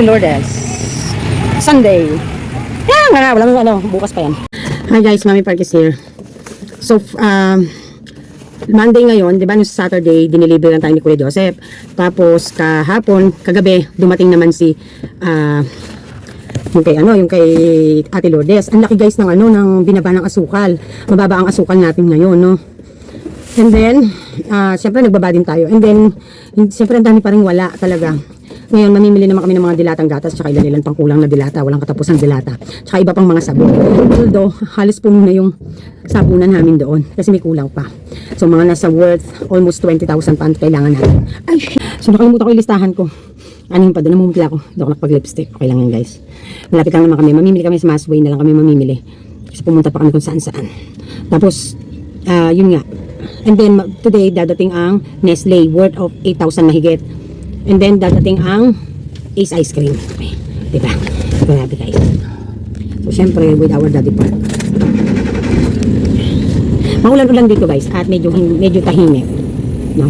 Ate Lourdes. Sunday. Yan, nga wala ano, bukas pa yan. Hi guys, Mami Park is here. So, um, Monday ngayon, di ba, no Saturday, diniliver lang tayo ni Kuya Joseph. Tapos, kahapon, kagabi, dumating naman si, ah, yung kay ano, yung kay Ate Lourdes. Ang laki guys ng ano, ng binaba ng asukal. Mababa ang asukal natin ngayon, no? And then, ah, syempre nagbaba din tayo. And then, syempre ang dami pa rin wala talaga. Ngayon, mamimili naman kami ng mga dilatang gatas, tsaka ilan ilan pang kulang na dilata, walang katapusang dilata, tsaka iba pang mga sabon. Although, halos puno na yung sabunan namin doon, kasi may kulang pa. So, mga nasa worth almost 20,000 pounds kailangan natin. Ay. So, nakalimutan ko yung listahan ko. Ano yung pa doon? Namumutla ako. Doon ako nakapag-lipstick. Okay lang yan, guys. Malapit lang naman kami. Mamimili kami sa Masway na lang kami mamimili. Kasi pumunta pa kami kung saan-saan. Tapos, ah, yun nga. And then, today, dadating ang Nestle worth of 8,000 na higit. And then, dadating ang Ace Ice Cream. Okay. Diba? Grabe, guys. So, syempre, with our daddy part. Maulan-ulan dito, guys. At medyo, medyo tahimik. No?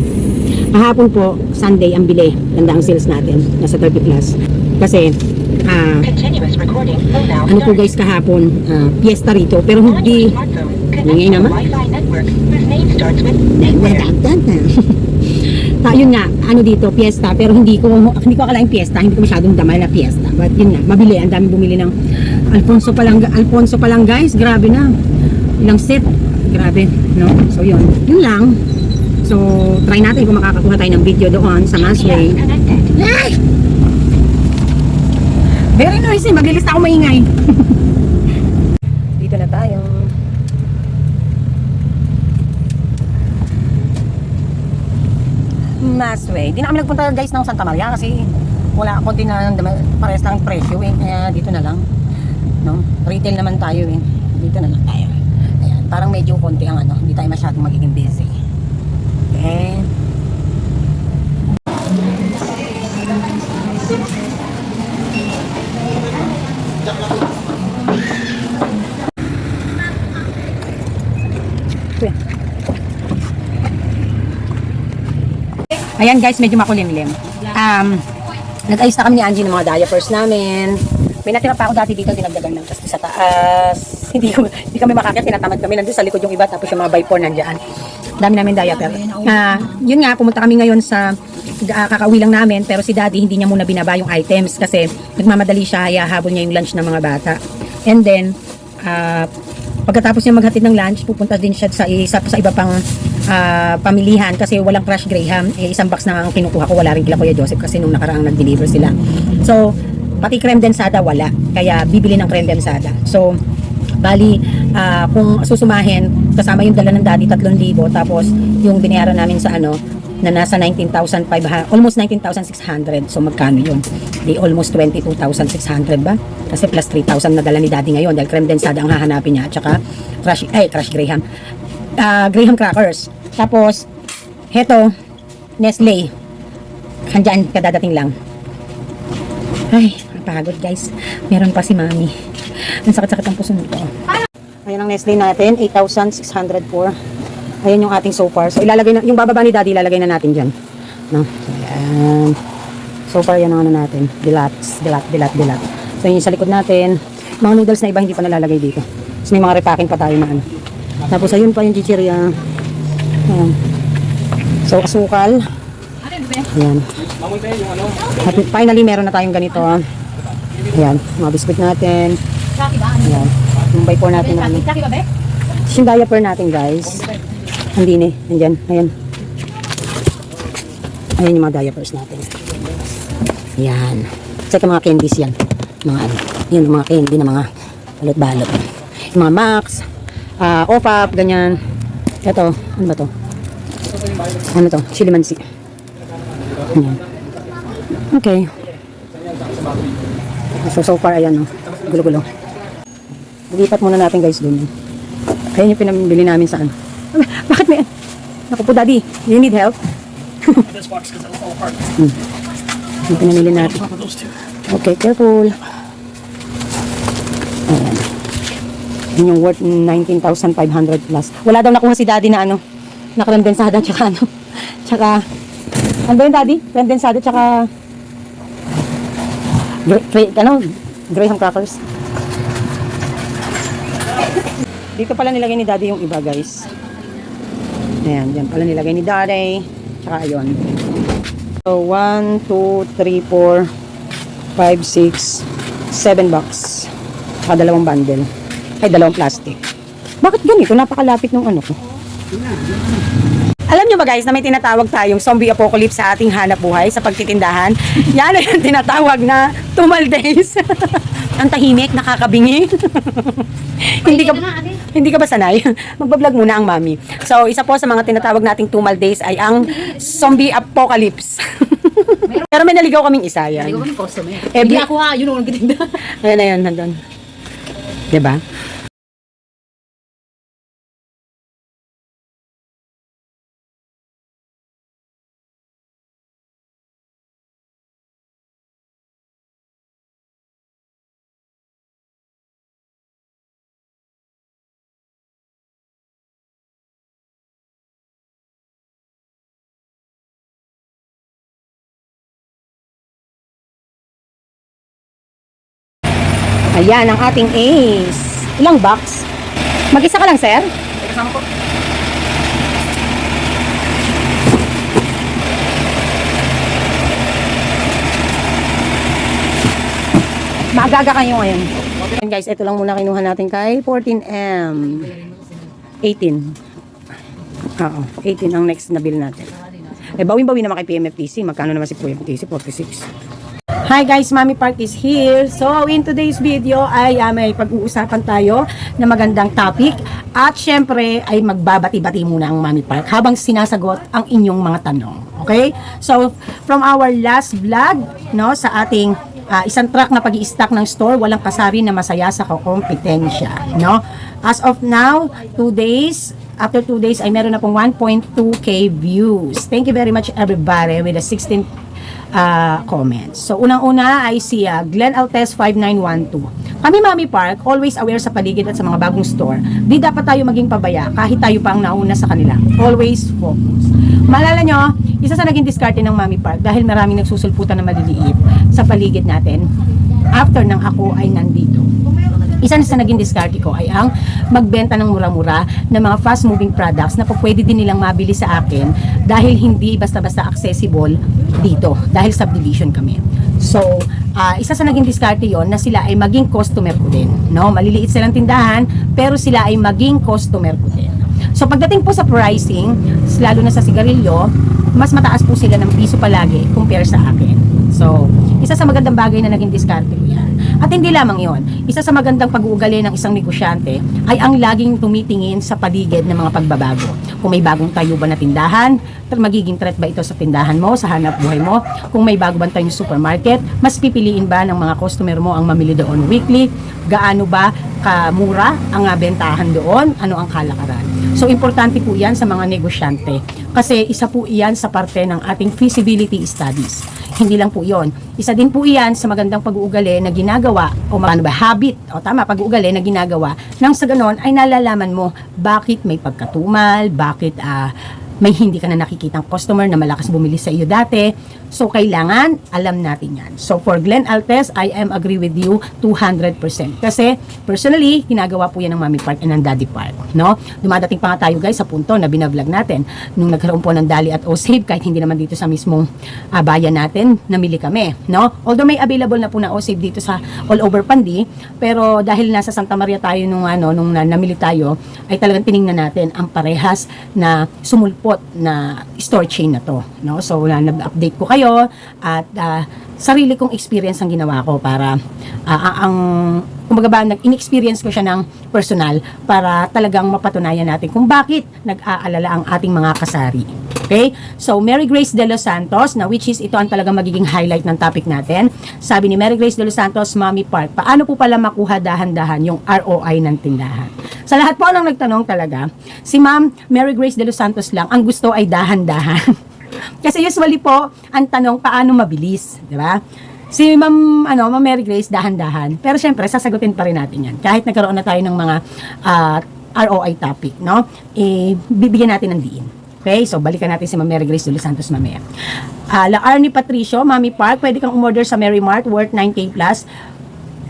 Kahapon po, Sunday, ang bili. Ganda ang sales natin. Nasa 30 plus. Kasi, ah, now ano po guys kahapon, ah, piyesta rito. Pero hindi, a naman. Wi-Fi network whose name starts with. Ta, yun nga, ano dito, piyesta, pero hindi ko, hindi ko akalaing piyesta, hindi ko masyadong damay na piyesta. But yun nga, mabili, ang daming bumili ng Alfonso pa lang, Alfonso pa lang guys, grabe na. Ilang set, grabe, no? So yun, yun lang. So, try natin kung makakakuha tayo ng video doon sa Masway. Very noisy, maglilista ako maingay. Dito na tayo. Masway. Di na kami nagpunta guys ng Santa Maria kasi wala konti na parehas lang presyo eh. Kaya dito na lang. No? Retail naman tayo eh. Dito na lang tayo. Ayan, parang medyo konti ang ano, hindi tayo masyadong magiging busy. Okay. Ayan guys, medyo makulimlim. Um, nag-ayos na kami ni Angie ng mga diapers namin. May natira pa ako dati dito, dinagdagan lang. Tapos sa taas, hindi, hindi kami makakit, tinatamad kami. Nandun sa likod yung iba, tapos yung mga by-four nandyan. Dami namin diaper. Ah, yun nga, pumunta kami ngayon sa uh, kakauwi lang namin, pero si daddy hindi niya muna binaba yung items kasi nagmamadali siya, hahabol niya yung lunch ng mga bata. And then, ah, pagkatapos niya maghatid ng lunch, pupunta din siya sa isa sa iba pang ah, pamilihan kasi walang Crush Graham. Eh, isang box na ang kinukuha ko, wala rin kila Kuya Joseph kasi nung nakaraang nag-deliver sila. So, pati creme densada wala. Kaya bibili ng creme densada. So, bali, ah, kung susumahin, kasama yung dala ng daddy, 3,000. Tapos, yung binayaran namin sa ano, na nasa 19,500, almost 19,600. So, magkano yun? Di almost 22,600 ba? Kasi plus 3,000 na dala ni daddy ngayon dahil creme densada ang hahanapin niya. At saka, crush, ay, crush Graham. Ah, Graham crackers. Tapos, heto, Nestle. Handyan, kadadating lang. Ay, napagod guys. Meron pa si mami. Ang sakit-sakit ang puso nito. Ayan ang Nestle natin, 8,604. Ayan yung ating so far. So ilalagay na, yung bababa ni daddy, ilalagay na natin dyan. No? Ayan. So far, yan ang ano natin. Dilat, dilat, dilat, dilat. So yun yung sa likod natin. Mga noodles na iba hindi pa nalalagay dito. So may mga repacking pa tayo na ano. Tapos ayun pa yung chichirya. Ayan. So asukal. Ayan. At finally, meron na tayong ganito. ah. Ayan, mga biskuit natin. Ayan. By four natin na ano. Yung diaper natin, guys. Hindi ni. Andyan. Ayan. Ayan yung mga diapers natin. Ayan. Saka mga candies yan. Mga ano. Yan mga candy na mga balot-balot. Yung mga max. Ah off-up, ganyan. Ito. Ano ba to? Ano to? Chili mansi. Ayan. Okay. So, so far, ayan, no. Gulo-gulo. Lipat muna natin, guys, dun. Ayan yung pinamili namin sa ano. Bakit may... Naku po, daddy. You need help? this box because it'll fall apart. Yung pinamili natin. Okay, careful. Ayan. Yun yung worth 19,500 plus. Wala daw nakuha si daddy na ano, na creme densada tsaka ano, tsaka, ano ba yun daddy? Creme densada tsaka, Gra- gra- ano? Graham crackers. Dito pala nilagay ni Daddy yung iba, guys. Ayan, dyan pala nilagay ni Daddy. Tsaka ayun. So, 1, 2, 3, 4, 5, 6, 7 box. Tsaka dalawang bundle. Ay, dalawang plastic. Bakit ganito? Napakalapit ng ano ko. Alam nyo ba guys na may tinatawag tayong zombie apocalypse sa ating hanap buhay sa pagtitindahan? Yan ay yung tinatawag na tumal days. Ang tahimik, nakakabingi. hindi ka hindi ka ba sanay? Magbablog muna ang mami. So, isa po sa mga tinatawag nating tumal days ay ang zombie apocalypse. Pero may naligaw kaming isa yan. Hindi ko kami customer. Eh, Hindi ako ha, yun ang nagtitinda. Ayan na yan, nandun. Diba? Ayan, ang ating ace. Ilang box? Mag-isa ka lang, sir? Kasama ko. Maagaga kayo ngayon. Ayan guys, ito lang muna kinuha natin kay 14M. 18. Oo, 18 ang next na bill natin. Eh, bawin-bawin naman kay PMFTC. Magkano naman si PMFTC? 46. Hi guys, Mami Park is here. So, in today's video ay ah, may pag-uusapan tayo na magandang topic. At syempre ay magbabati-bati muna ang Mami Park habang sinasagot ang inyong mga tanong. Okay? So, from our last vlog, no, sa ating ah, isang truck na pag stock ng store, walang kasari na masaya sa kompetensya, no? As of now, two days, after two days ay meron na pong 1.2k views. Thank you very much everybody with the 16 uh, comments. So, unang-una ay si uh, Glenn Altes 5912. Kami, Mami Park, always aware sa paligid at sa mga bagong store. Di dapat tayo maging pabaya kahit tayo pa ang nauna sa kanila. Always focus. Maalala nyo, isa sa naging diskarte ng Mami Park dahil maraming nagsusulputan na maliliit sa paligid natin after nang ako ay nandito. Isa na sa naging diskarte ko ay ang magbenta ng mura-mura ng mga fast-moving products na pwede din nilang mabili sa akin dahil hindi basta-basta accessible dito dahil subdivision kami. So, ah, isa sa naging diskarte yon na sila ay maging customer ko din. No? Maliliit silang tindahan pero sila ay maging customer ko din. So, pagdating po sa pricing, lalo na sa sigarilyo, mas mataas po sila ng piso palagi compare sa akin. So, isa sa magandang bagay na naging diskarte ko yan. At hindi lamang yon, isa sa magandang pag-uugali ng isang negosyante ay ang laging tumitingin sa paligid ng mga pagbabago. Kung may bagong tayo ba na tindahan, magiging threat ba ito sa tindahan mo, sa hanap buhay mo? Kung may bago ba tayong supermarket, mas pipiliin ba ng mga customer mo ang mamili doon weekly? Gaano ba kamura ang ah, bentahan doon? Ano ang kalakaran? So, importante po yan sa mga negosyante. Kasi isa po iyan sa parte ng ating feasibility studies. Hindi lang po yon. Isa din po iyan sa magandang pag-uugali na ginagawa o paano ba? habit. O tama pag-uugali na ginagawa. Nang sa ganon ay nalalaman mo bakit may pagkatumal, bakit ah, may hindi ka na nakikitang customer na malakas bumili sa iyo dati. So, kailangan alam natin yan. So, for Glenn Altes, I am agree with you 200%. Kasi, personally, ginagawa po yan ng Mami Park and ng Daddy Park. No? Dumadating pa nga tayo guys sa punto na binablog natin. Nung nagkaroon po ng Dali at OSAVE, kahit hindi naman dito sa mismong ah, bayan natin, namili kami. No? Although may available na po na OSAVE dito sa all over Pandi, pero dahil nasa Santa Maria tayo nung, ano, nung na, namili tayo, ay talagang tiningnan natin ang parehas na sumulpot na store chain na to. No? So, na, nag-update ko kayo at ah, sarili kong experience ang ginawa ko para ah, ang kumbaga ba, nag-in-experience ko siya ng personal para talagang mapatunayan natin kung bakit nag-aalala ang ating mga kasari. Okay? So, Mary Grace De Los Santos, na which is ito ang talagang magiging highlight ng topic natin. Sabi ni Mary Grace De Los Santos, Mommy Park, paano po pala makuha dahan-dahan yung ROI ng tindahan? Sa lahat po ng nagtanong talaga, si Ma'am Mary Grace De Los Santos lang, ang gusto ay dahan-dahan. Kasi usually po, ang tanong, paano mabilis? Di ba? Si Ma'am, ano, Ma'am Mary Grace, dahan-dahan. Pero syempre, sasagutin pa rin natin yan. Kahit nagkaroon na tayo ng mga ah, ROI topic, no? Eh, bibigyan natin ng diin. Okay, so balikan natin si Ma'am Mary Grace de Los Santos mamaya. Ah, La Arnie Patricio, Mami Park, pwede kang umorder sa Mary Mart worth 9K plus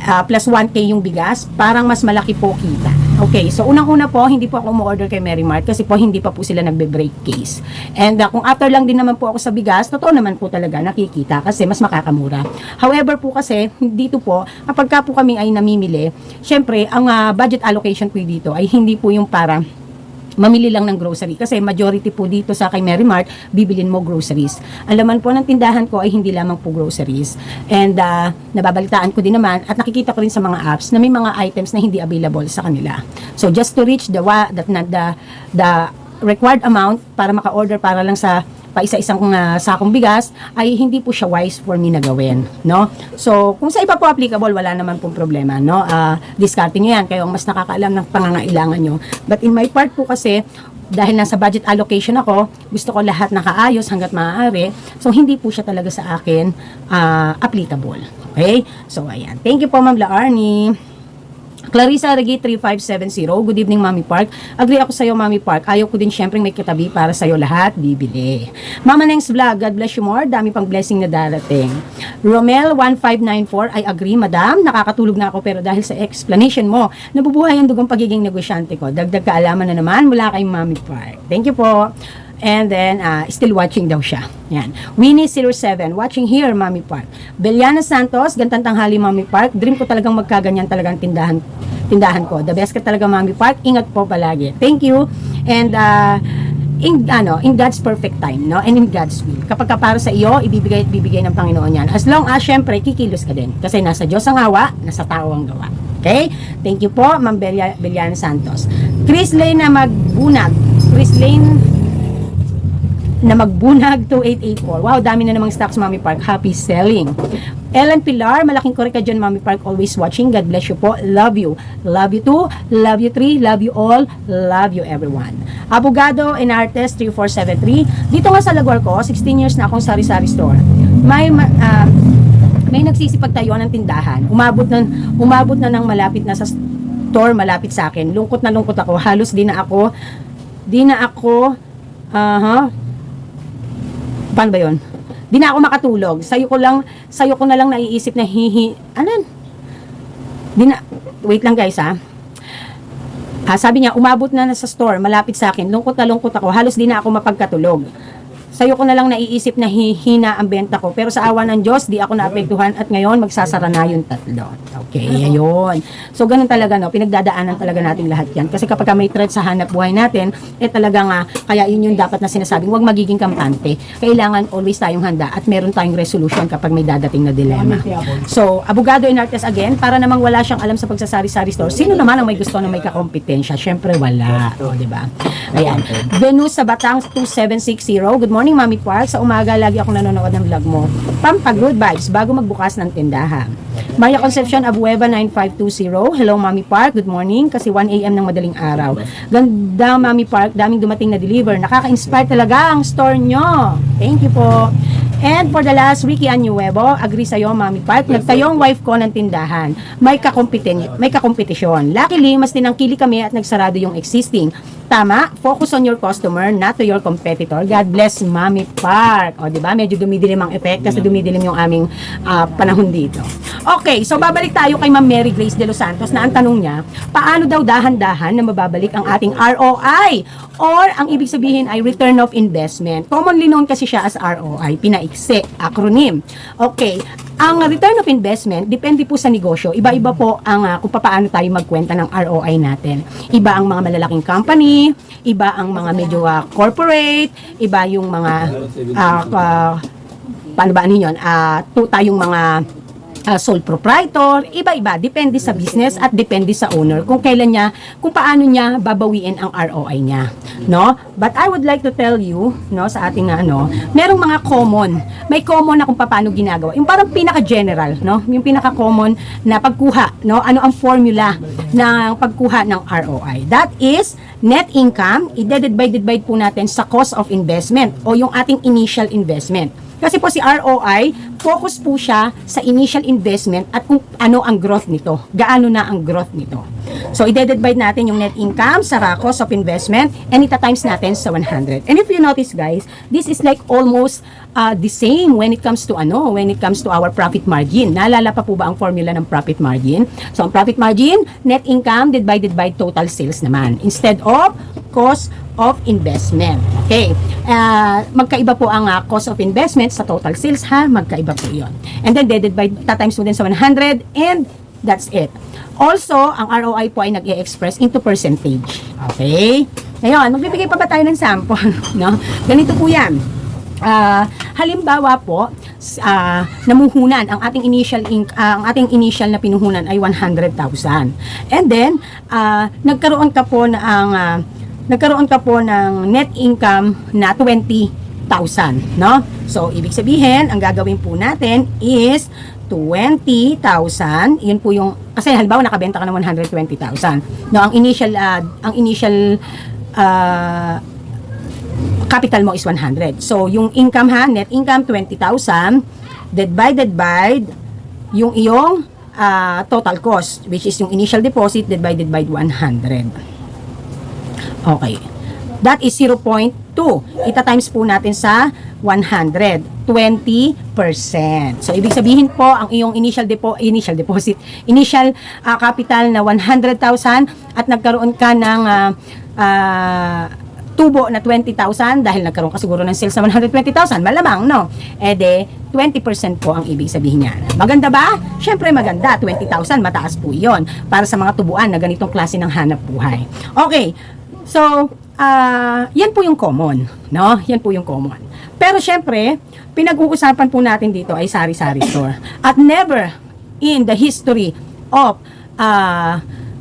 ah, plus 1K yung bigas, parang mas malaki po kita. Okay, so unang-una po, hindi po ako umu-order kay Mary Mart kasi po hindi pa po sila nagbe-break case. And ah, kung after lang din naman po ako sa bigas, totoo naman po talaga nakikita kasi mas makakamura. However po kasi, dito po, kapag ka po kami ay namimili, syempre, ang ah, budget allocation po dito ay hindi po yung para mamili lang ng grocery. Kasi majority po dito sa kay Mary Mart, bibilin mo groceries. Ang laman po ng tindahan ko ay hindi lamang po groceries. And uh, nababalitaan ko din naman at nakikita ko rin sa mga apps na may mga items na hindi available sa kanila. So just to reach the, that, the, the required amount para maka-order para lang sa pa isa-isang uh, sakong bigas ay hindi po siya wise for me na gawin, no? So, kung sa iba po applicable, wala naman pong problema, no? Uh, discarding nyo yan, kayo ang mas nakakaalam ng pangangailangan nyo. But in my part po kasi, dahil nasa budget allocation ako, gusto ko lahat nakaayos hanggat maaari. So, hindi po siya talaga sa akin ah, applicable. Okay? So, ayan. Thank you po, Ma'am Laarni. Clarissa Regi 3570. Good evening, Mami Park. Agree ako sa'yo, Mami Park. Ayaw ko din syempre may katabi para sa'yo lahat. Bibili. Mama Nengs Vlog, God bless you more. Dami pang blessing na darating. Romel 1594, I agree, madam. Nakakatulog na ako pero dahil sa explanation mo, nabubuhay ang dugong pagiging negosyante ko. Dagdag kaalaman na naman mula kay Mami Park. Thank you po. And then, uh, still watching daw siya. Yan. Winnie07, watching here, Mami Park. Beliana Santos, gantang tanghali, Mami Park. Dream ko talagang magkaganyan talagang tindahan tindahan ko. The best ka talaga, Mami Park. Ingat po palagi. Thank you. And, uh, in ano in God's perfect time no and in God's will kapag ka para sa iyo ibibigay at bibigay ng Panginoon yan as long as syempre kikilos ka din kasi nasa Diyos ang awa nasa tao ang gawa okay thank you po Ma'am Belia, Beliana Santos Chris Lane na magbunag Chris Lane na magbunag 2884. Wow, dami na namang stocks, Mami Park. Happy selling. Ellen Pilar, malaking korek ka dyan, Mami Park. Always watching. God bless you po. Love you. Love you too. Love you three. Love you all. Love you everyone. Abogado Enartes 3473. Dito nga sa Lagor ko, 16 years na akong sari-sari store. May, ma- ah, may nagsisipagtayuan ng tindahan. Umabot na, umabot na ng malapit na sa store, malapit sa akin. Lungkot na lungkot ako. Halos di na ako, di na ako, aha, paano ba yun? Di na ako makatulog. Sayo ko lang, sayo ko na lang naiisip na hihi, yun? Di na, wait lang guys ha. Ah, sabi niya, umabot na, na sa store, malapit sa akin. Lungkot na lungkot ako. Halos di na ako mapagkatulog. Sayo ko na lang naiisip na hihina ang benta ko. Pero sa awa ng Diyos, di ako naapektuhan at ngayon magsasara na yung tatlo. Okay, ayun. So, ganun talaga, no? Pinagdadaanan talaga natin lahat yan. Kasi kapag ka may threat sa hanap buhay natin, eh talaga nga, kaya yun yung dapat na sinasabing, huwag magiging kampante. Kailangan always tayong handa at meron tayong resolution kapag may dadating na dilema. So, abogado in artes again, para namang wala siyang alam sa pagsasari-sari store. Sino naman ang may gusto na may kakompetensya? Syempre wala. O, di ba? Ayan. Venus sa Batang 2760. Good morning, Mami Park. Sa umaga, lagi ako nanonood ng vlog mo. Pampag good vibes bago magbukas ng tindahan. Maria Concepcion Abueva 9520. Hello, Mami Park. Good morning. Kasi 1 a.m. ng madaling araw. Ganda, Mami Park. Daming dumating na deliver. Nakaka-inspire talaga ang store nyo. Thank you po. And for the last, Ricky Anuevo, agree sa'yo, Mami Park, nagtayo ang wife ko ng tindahan. May, kakompeten may kakompetisyon. Luckily, mas tinangkili kami at nagsarado yung existing. Tama, focus on your customer, not to your competitor. God bless, Mami Park. O, di ba? Medyo dumidilim ang effect kasi dumidilim yung aming ah, panahon dito. Okay, so babalik tayo kay Ma'am Mary Grace de Los Santos na ang tanong niya, paano daw dahan-dahan na mababalik ang ating ROI? Or, ang ibig sabihin ay return of investment. Commonly known kasi siya as ROI, pinaikse, acronym. Okay, ang return of investment, depende po sa negosyo. Iba-iba po ang ah, kung paano tayo magkwenta ng ROI natin. Iba ang mga malalaking company, iba ang mga medyo ah, corporate, iba yung mga ah, ah, paano ba ano? Ah, to tayong mga ah, sole proprietor, iba-iba, depende sa business at depende sa owner kung kailan niya, kung paano niya babawiin ang ROI niya, no? But I would like to tell you, no, sa ating ano, merong mga common, may common na kung paano ginagawa. Yung parang pinaka-general, no? Yung pinaka-common na pagkuha, no? Ano ang formula ng pagkuha ng ROI? That is net income, i-divide divide po natin sa cost of investment o yung ating initial investment. Kasi po si ROI, focus po siya sa initial investment at kung ano ang growth nito. Gaano na ang growth nito. So, i-divide natin yung net income sa cost of investment and ita-times natin sa 100. And if you notice guys, this is like almost uh, the same when it comes to ano, when it comes to our profit margin. Naalala pa po ba ang formula ng profit margin? So, ang profit margin, net income divided by total sales naman. Instead of cost of investment. Okay. Uh, magkaiba po ang uh, cost of investment sa total sales ha. Magkaiba po yon. And then, divided by, tatimes mo din sa 100 and that's it. Also, ang ROI po ay nag-e-express into percentage. Okay? Ngayon, magbibigay pa ba tayo ng sample? No? Ganito po yan. Ah, halimbawa po, ah, namuhunan ang ating initial inc- ah, ang ating initial na pinuhunan ay 100,000. And then, ah, nagkaroon ka po na ang ah, nagkaroon ka po ng net income na 20,000, no? So, ibig sabihin, ang gagawin po natin is 20,000. Yun po yung kasi halimbawa nakabenta ka ng 120,000. No, ang initial ah, ang initial ah, capital mo is 100. So, yung income ha, net income 20,000 divided by yung iyong ah, total cost which is yung initial deposit divided by 100. Okay. That is 0.2. Ita times po natin sa 100. 20%. So, ibig sabihin po, ang iyong initial depo initial deposit, initial ah, capital na 100,000 at nagkaroon ka ng ah, ah, tubo na 20,000 dahil nagkaroon ka siguro ng sales na 120,000. Malamang, no? E de, 20% po ang ibig sabihin niyan. Maganda ba? Siyempre maganda. 20,000, mataas po yon para sa mga tubuan na ganitong klase ng hanap buhay. Okay. So, ah, yan po yung common, no? Yan po yung common. Pero syempre, pinag-uusapan po natin dito ay sari-sari store. At never in the history of ah,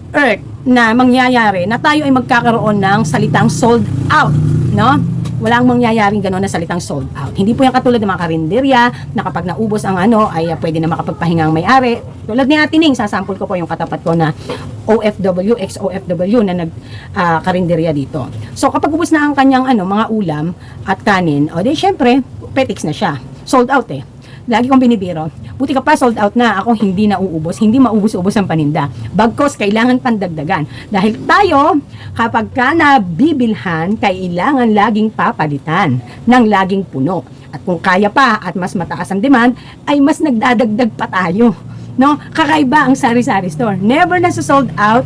Earth na mangyayari na tayo ay magkakaroon ng salitang sold out, no? Walang mangyayaring gano'n na salitang sold out. Hindi po yan katulad ng mga karinderya na kapag naubos ang ano ay ah, pwede na makapagpahinga ang may-ari. Tulad ni Ate sasample ko po yung katapat ko na OFW, ex-OFW na nag ah, karinderya dito. So kapag ubos na ang kanyang ano, mga ulam at kanin, o di syempre, petiks na siya. Sold out eh. Lagi kong binibiro, buti ka pa sold out na, ako hindi na uubos, hindi maubos-ubos ang paninda. Bagkos, kailangan pandagdagan. Dahil tayo, kapag ka nabibilhan, kailangan laging papalitan ng laging puno. At kung kaya pa at mas mataas ang demand, ay mas nagdadagdag pa tayo. No? Kakaiba ang sari-sari store. Never na sold out,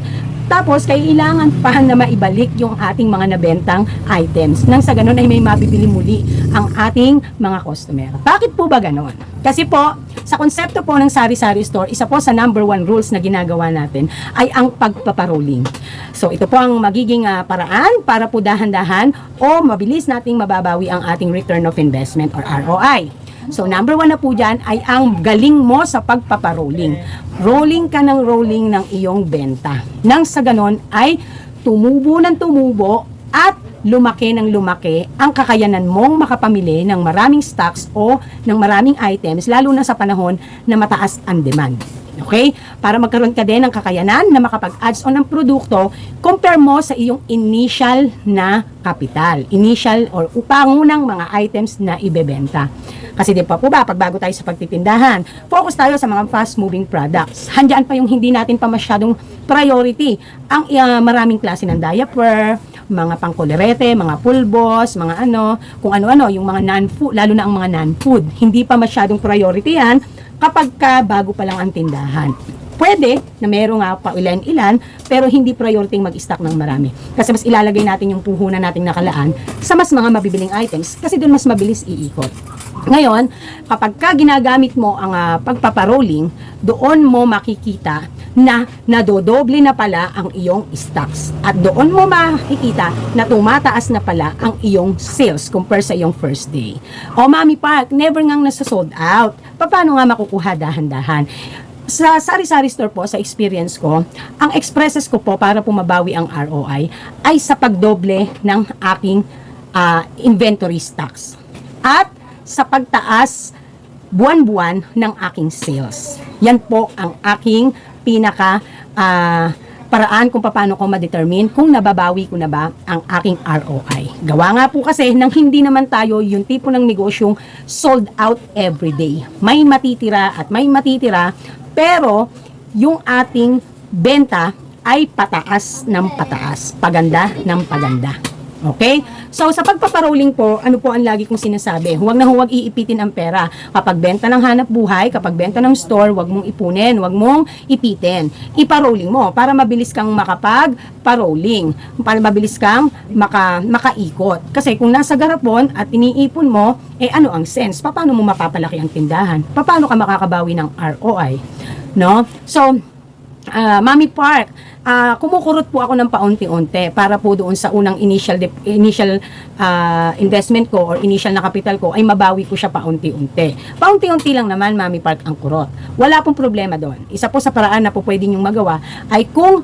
tapos, kailangan pa na maibalik yung ating mga nabentang items. Nang sa ganun ay may mabibili muli ang ating mga customer. Bakit po ba ganon? Kasi po, sa konsepto po ng sari-sari store, isa po sa number one rules na ginagawa natin ay ang pagpaparoling. So, ito po ang magiging ah, paraan para po dahan-dahan o mabilis nating mababawi ang ating return of investment or ROI. So, number one na po dyan ay ang galing mo sa pagpaparolling. Rolling ka ng rolling ng iyong benta. Nang sa ganon ay tumubo ng tumubo at lumaki ng lumaki ang kakayanan mong makapamili ng maraming stocks o ng maraming items, lalo na sa panahon na mataas ang demand. Okay? Para magkaroon ka din ng kakayanan na makapag-adds on ng produkto, compare mo sa iyong initial na capital. Initial or upangunang mga items na ibebenta. Kasi di pa po ba, pag bago tayo sa pagtitindahan, focus tayo sa mga fast-moving products. Handyan pa yung hindi natin pa masyadong priority. Ang uh, maraming klase ng diaper, mga pangkolerete, mga pulbos, mga ano, kung ano-ano, yung mga non-food, lalo na ang mga non-food. Hindi pa masyadong priority yan kapag ka bago pa lang ang tindahan. Pwede na meron nga pa ilan-ilan, pero hindi priority mag-stock ng marami. Kasi mas ilalagay natin yung puhunan nating nakalaan sa mas mga mabibiling items kasi doon mas mabilis iikot. Ngayon, kapag ka ginagamit mo ang ah, pagpaparolling, doon mo makikita na nadodoble na pala ang iyong stocks. At doon mo makikita na tumataas na pala ang iyong sales compare sa iyong first day. O Mami Park, never ngang nasa sold out. Paano nga makukuha dahan-dahan? Sa sari-sari store po, sa experience ko, ang expresses ko po para po mabawi ang ROI ay sa pagdoble ng aking ah, inventory stocks. At sa pagtaas buwan-buwan ng aking sales. Yan po ang aking pinaka ah, paraan kung paano ko ma-determine kung nababawi ko na ba ang aking ROI. Gawa nga po kasi nang hindi naman tayo yung tipo ng negosyong sold out every day. May matitira at may matitira pero yung ating benta ay pataas ng pataas, paganda ng paganda. Okay? So, sa pagpaparolling po, ano po ang lagi kong sinasabi? Huwag na huwag iipitin ang pera. Kapag benta ng hanap buhay, kapag benta ng store, huwag mong ipunin, huwag mong ipitin. Iparolling mo para mabilis kang makapag-parolling. Para mabilis kang maka, makaikot. Kasi kung nasa garapon at iniipon mo, eh ano ang sense? Paano mo mapapalaki ang tindahan? Paano ka makakabawi ng ROI? No? So, Ah, Mami Park, ah, kumukurot po ako ng paunti-unti para po doon sa unang initial initial ah, investment ko or initial na capital ko ay mabawi ko siya paunti-unti. Paunti-unti lang naman Mami Park ang kurot. Wala pong problema doon. Isa po sa paraan na po pwede niyong magawa ay kung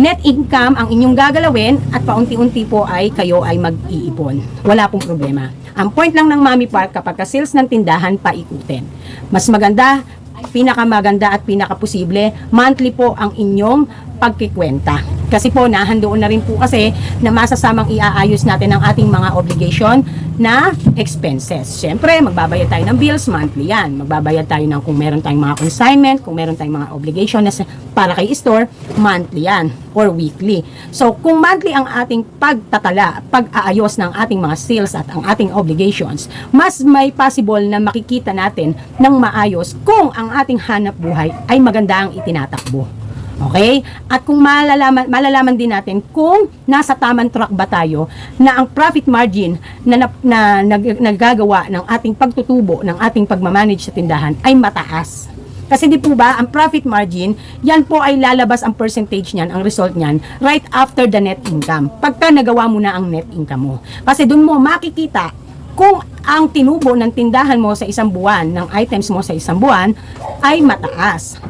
net income ang inyong gagalawin at paunti-unti po ay kayo ay mag-iipon. Wala pong problema. Ang point lang ng Mami Park kapag ka sales ng tindahan, paikutin. Mas maganda, pinakamaganda at pinakaposible, monthly po ang inyong pagkikwenta. Kasi po, nahandoon na rin po kasi na masasamang iaayos natin ang ating mga obligation na expenses. Siyempre, magbabayad tayo ng bills, monthly yan. Magbabayad tayo ng kung meron tayong mga consignment, kung meron tayong mga obligation na para kay store, monthly yan or weekly. So, kung monthly ang ating pagtatala, pag-aayos ng ating mga sales at ang ating obligations, mas may possible na makikita natin ng maayos kung ang ating hanap buhay ay maganda ang itinatakbo. Okay? At kung malalaman, malalaman din natin kung nasa tamang track ba tayo na ang profit margin na, na, na nag, nagagawa ng ating pagtutubo, ng ating pagmamanage sa tindahan ay mataas. Kasi di po ba, ang profit margin, yan po ay lalabas ang percentage niyan, ang result niyan, right after the net income. Pagka nagawa mo na ang net income mo. Kasi dun mo makikita kung ang tinubo ng tindahan mo sa isang buwan, ng items mo sa isang buwan, ay mataas.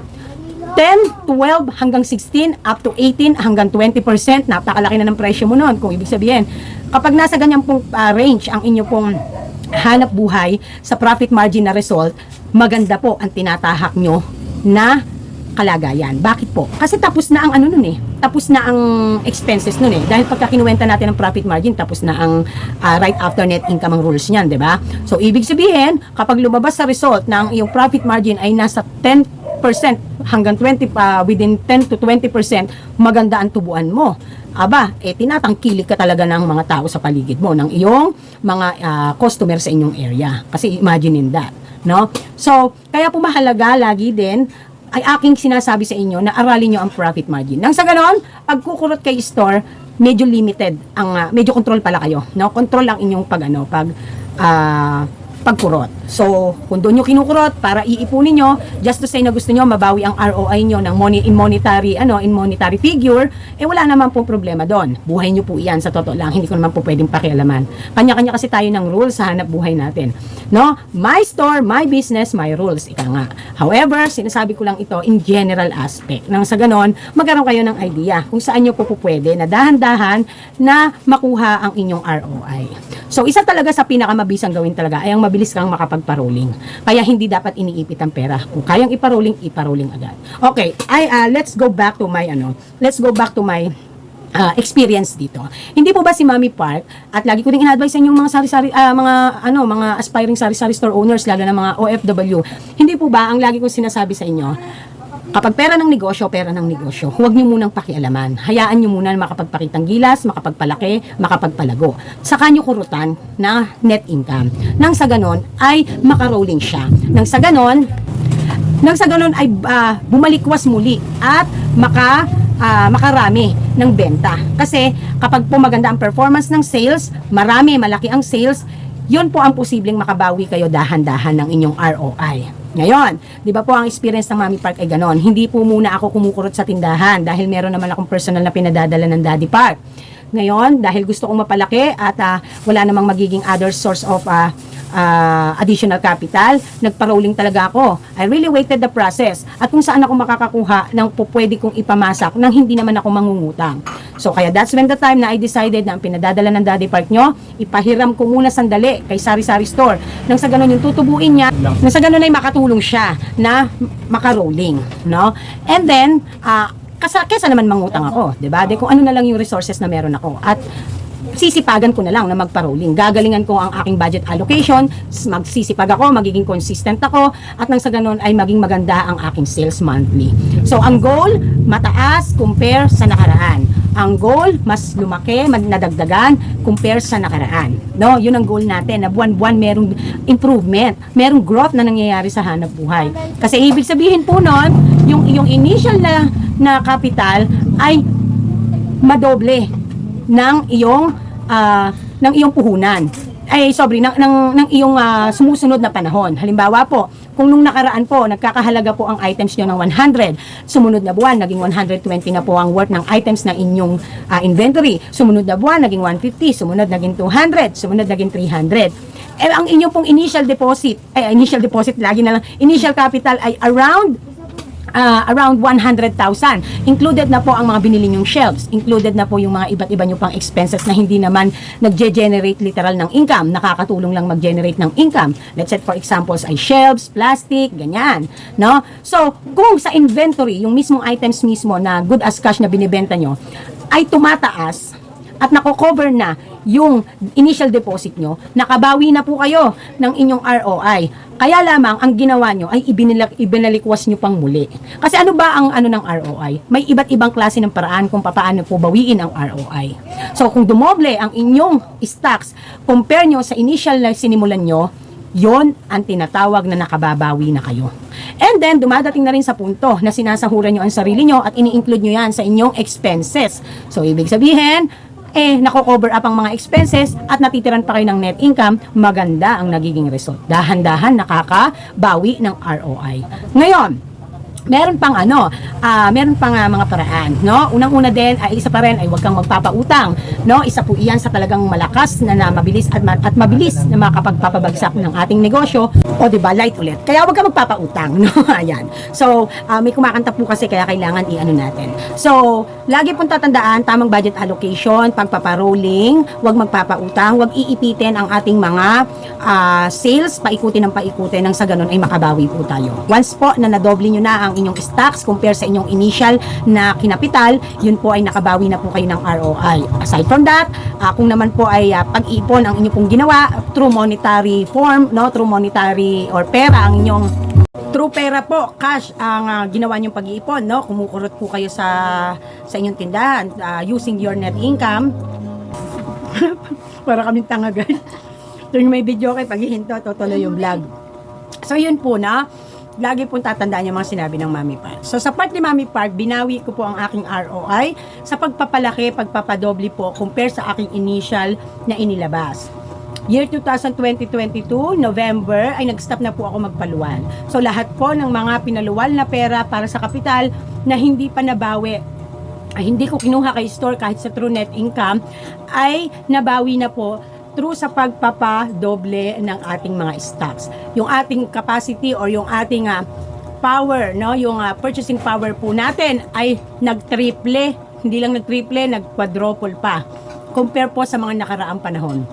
10, 12, hanggang 16, up to 18, hanggang 20%. Napakalaki na ng presyo mo noon. Kung ibig sabihin, kapag nasa ganyan pong ah, range ang inyo pong hanap buhay sa profit margin na result, maganda po ang tinatahak nyo na kalagayan. Bakit po? Kasi tapos na ang ano nun eh. Tapos na ang expenses nun eh. Dahil pagka kinuwenta natin ang profit margin, tapos na ang ah, right after net income ang rules niyan, di ba? So, ibig sabihin, kapag lumabas sa result ang iyong profit margin ay nasa 10% hanggang 20 pa within 10 to 20% maganda ang tubuan mo. Aba, eh tinatangkilik ka talaga ng mga tao sa paligid mo, ng iyong mga ah, customer sa inyong area. Kasi imagine that, no? So, kaya po mahalaga lagi din ay aking sinasabi sa inyo na aralin nyo ang profit margin. Nang sa ganon, pag kukurot kay store, medyo limited ang ah, medyo control pala kayo, no? Control lang inyong pag ano, pag ah, pagkurot. So, kung doon nyo kinukurot para iipunin nyo, just to say na gusto nyo mabawi ang ROI nyo ng money in monetary, ano, in monetary figure, eh wala naman po problema doon. Buhay nyo po iyan sa totoo lang. Hindi ko naman po pwedeng pakialaman. Kanya-kanya kasi tayo ng rules sa hanap buhay natin. No? My store, my business, my rules. Ika nga. However, sinasabi ko lang ito in general aspect. Nang sa ganon, magkaroon kayo ng idea kung saan nyo po po pwede na dahan-dahan na makuha ang inyong ROI. So, isa talaga sa pinakamabisang gawin talaga ay ang mabilis kang makapagparoling. Kaya hindi dapat iniipit ang pera. Kung kayang iparoling, iparoling agad. Okay, ay ah, let's go back to my ano, let's go back to my ah, experience dito. Hindi po ba si Mami Park at lagi ko din in-advise sa mga sari-sari ah, mga ano, mga aspiring sari-sari store owners lalo na mga OFW. Hindi po ba ang lagi kong sinasabi sa inyo, Kapag pera ng negosyo, pera ng negosyo. Huwag niyo munang pakialaman. Hayaan niyo muna na makapagpakitang gilas, makapagpalaki, makapagpalago. Saka niyo kurutan na net income. Nang sa ganon ay makarolling siya. Nang sa ganon, nang sa ganon ay ah, bumalikwas muli at maka ah, makarami ng benta. Kasi kapag po maganda ang performance ng sales, marami, malaki ang sales, yun po ang posibleng makabawi kayo dahan-dahan ng inyong ROI. Ngayon, di ba po ang experience ng Mami Park ay ganon. Hindi po muna ako kumukurot sa tindahan dahil meron naman akong personal na pinadadala ng Daddy Park. Ngayon, dahil gusto kong mapalaki at ah, wala namang magiging other source of ah, ah, additional capital, nagparolling talaga ako. I really waited the process at kung saan ako makakakuha ng pwede kong ipamasak nang hindi naman ako mangungutang. So kaya that's when the time na I decided na ang pinadadala ng Daddy Park nyo, ipahiram ko muna sandali kay Sari Sari Store. Nang sa ganun yung tutubuin niya, nang sa ganun ay makatulong siya na makarolling, no? And then, ah, kasa, kesa naman mangutang ako, 'di ba? De kung ano na lang yung resources na meron ako at sisipagan ko na lang na magparolling. Gagalingan ko ang aking budget allocation, magsisipag ako, magiging consistent ako, at nang sa ganun ay maging maganda ang aking sales monthly. So, ang goal, mataas compare sa nakaraan. Ang goal, mas lumaki, nadagdagan compare sa nakaraan. No, yun ang goal natin na buwan-buwan merong improvement, merong growth na nangyayari sa hanap buhay. Kasi ibig sabihin po nun, yung yung initial na na capital ay madoble ng iyong ah, ng iyong puhunan. Ay, sorry, ng, ng, ng iyong ah, sumusunod na panahon. Halimbawa po, kung nung nakaraan po, nagkakahalaga po ang items nyo ng 100, sumunod na buwan, naging 120 na po ang worth ng items na inyong ah, inventory. Sumunod na buwan, naging 150, sumunod naging 200, sumunod naging 300. Eh, ang inyong pong initial deposit, ay initial deposit, lagi na lang, initial capital ay around ah, around 100,000. Included na po ang mga binili nyong shelves. Included na po yung mga iba't iba nyo pang expenses na hindi naman nagge-generate literal ng income. Nakakatulong lang mag-generate ng income. Let's say for examples ay shelves, plastic, ganyan. No? So, kung sa inventory, yung mismong items mismo na good as cash na binibenta nyo, ay tumataas at nako-cover na yung initial deposit nyo, nakabawi na po kayo ng inyong ROI. Kaya lamang ang ginawa nyo ay ibinalik, ibinalikwas nyo pang muli. Kasi ano ba ang ano ng ROI? May iba't ibang klase ng paraan kung paano po bawiin ang ROI. So kung dumoble ang inyong stocks, compare nyo sa initial na sinimulan nyo, yon ang tinatawag na nakababawi na kayo. And then, dumadating na rin sa punto na sinasahuran nyo ang sarili nyo at ini-include nyo yan sa inyong expenses. So, ibig sabihin, eh, nako-cover up ang mga expenses at natitiran pa kayo ng net income, maganda ang nagiging result. Dahan-dahan nakakabawi ng ROI. Ngayon, meron pang ano, ah, meron pang ah, mga paraan, no? Unang-una din ay isa pa rin ay huwag kang magpapautang, no? Isa po iyan sa talagang malakas na, na mabilis at, at mabilis na makapagpapabagsak ng ating negosyo. O di ba, light ulit. Kaya huwag kang magpapautang, no? Ayan. So, ah, may kumakanta po kasi kaya kailangan i-ano natin. So, lagi pong tatandaan tamang budget allocation, pagpaparolling, huwag magpapautang, huwag iipitin ang ating mga ah, sales, paikutin ng paikutin nang sa ganun ay makabawi po tayo. Once po na nadoble nyo na ang inyong stocks compare sa inyong initial na kinapital, yun po ay nakabawi na po kayo ng ROI. Aside from that, ah, kung naman po ay ah, pag-ipon ang inyong pong ginawa through monetary form, no, through monetary or pera ang inyong True pera po, cash ang ah, ginawa niyong pag-iipon, no? Kumukurot po kayo sa sa inyong tindahan ah, using your net income. Para kaming tanga, guys. Tuwing may video kay paghihinto, tutuloy yung vlog. So, yun po na. Lagi pong tatandaan yung mga sinabi ng Mami Park. So, sa part ni Mami Park, binawi ko po ang aking ROI sa pagpapalaki, pagpapadoble po compare sa aking initial na inilabas. Year 2020-2022, November, ay nag-stop na po ako magpaluwal. So lahat po ng mga pinaluwal na pera para sa kapital na hindi pa nabawi ay hindi ko kinuha kay store kahit sa true net income ay nabawi na po through sa pagpapadoble ng ating mga stocks. Yung ating capacity or yung ating ah, power, no, yung ah, purchasing power po natin ay nag-triple, hindi lang nag-triple, nag-quadruple pa compare po sa mga nakaraang panahon.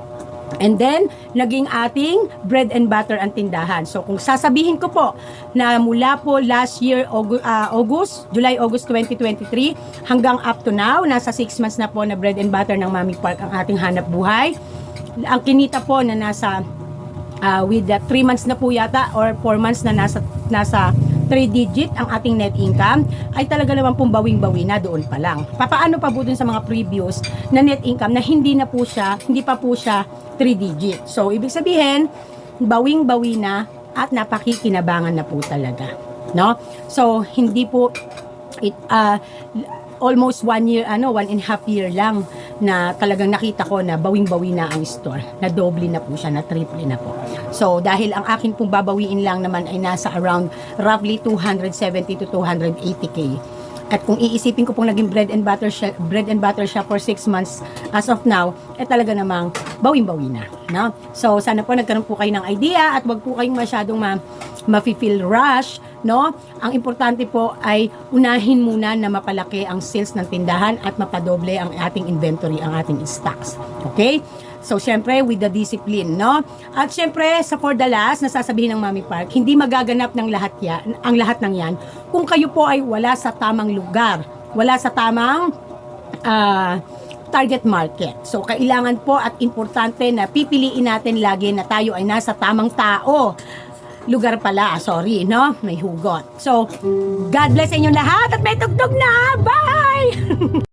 And then, naging ating bread and butter ang tindahan. So, kung sasabihin ko po na mula po last year, August, August July, August 2023, hanggang up to now, nasa 6 months na po na bread and butter ng Mami Park ang ating hanap buhay. Ang kinita po na nasa uh, with the 3 months na po yata or 4 months na nasa nasa 3 digit ang ating net income ay talaga naman pong bawing-bawi na doon pa lang. Papaano pa po dun sa mga previous na net income na hindi na po siya, hindi pa po siya 3 digit. So, ibig sabihin, bawing-bawi na at napakikinabangan na po talaga. No? So, hindi po it, uh, almost one year, ano, one and a half year lang na talagang nakita ko na bawing-bawi na ang store. Na doble na po siya, na triple na po. So, dahil ang akin pong babawiin lang naman ay nasa around roughly 270 to 280k. At kung iisipin ko pong naging bread and butter siya, bread and butter siya for 6 months as of now, eh talaga namang bawing-bawi na. No? So, sana po nagkaroon po kayo ng idea at wag po kayong masyadong ma mafe-feel rush, no? Ang importante po ay unahin muna na mapalaki ang sales ng tindahan at mapadoble ang ating inventory, ang ating stocks. Okay? So, syempre, with the discipline, no? At syempre, sa for the last, nasasabihin ng Mami Park, hindi magaganap ng lahat yan, ang lahat ng yan kung kayo po ay wala sa tamang lugar, wala sa tamang ah, target market. So, kailangan po at importante na pipiliin natin lagi na tayo ay nasa tamang tao lugar pala. Sorry, no? May hugot. So, God bless inyong lahat at may tugtog na. Bye!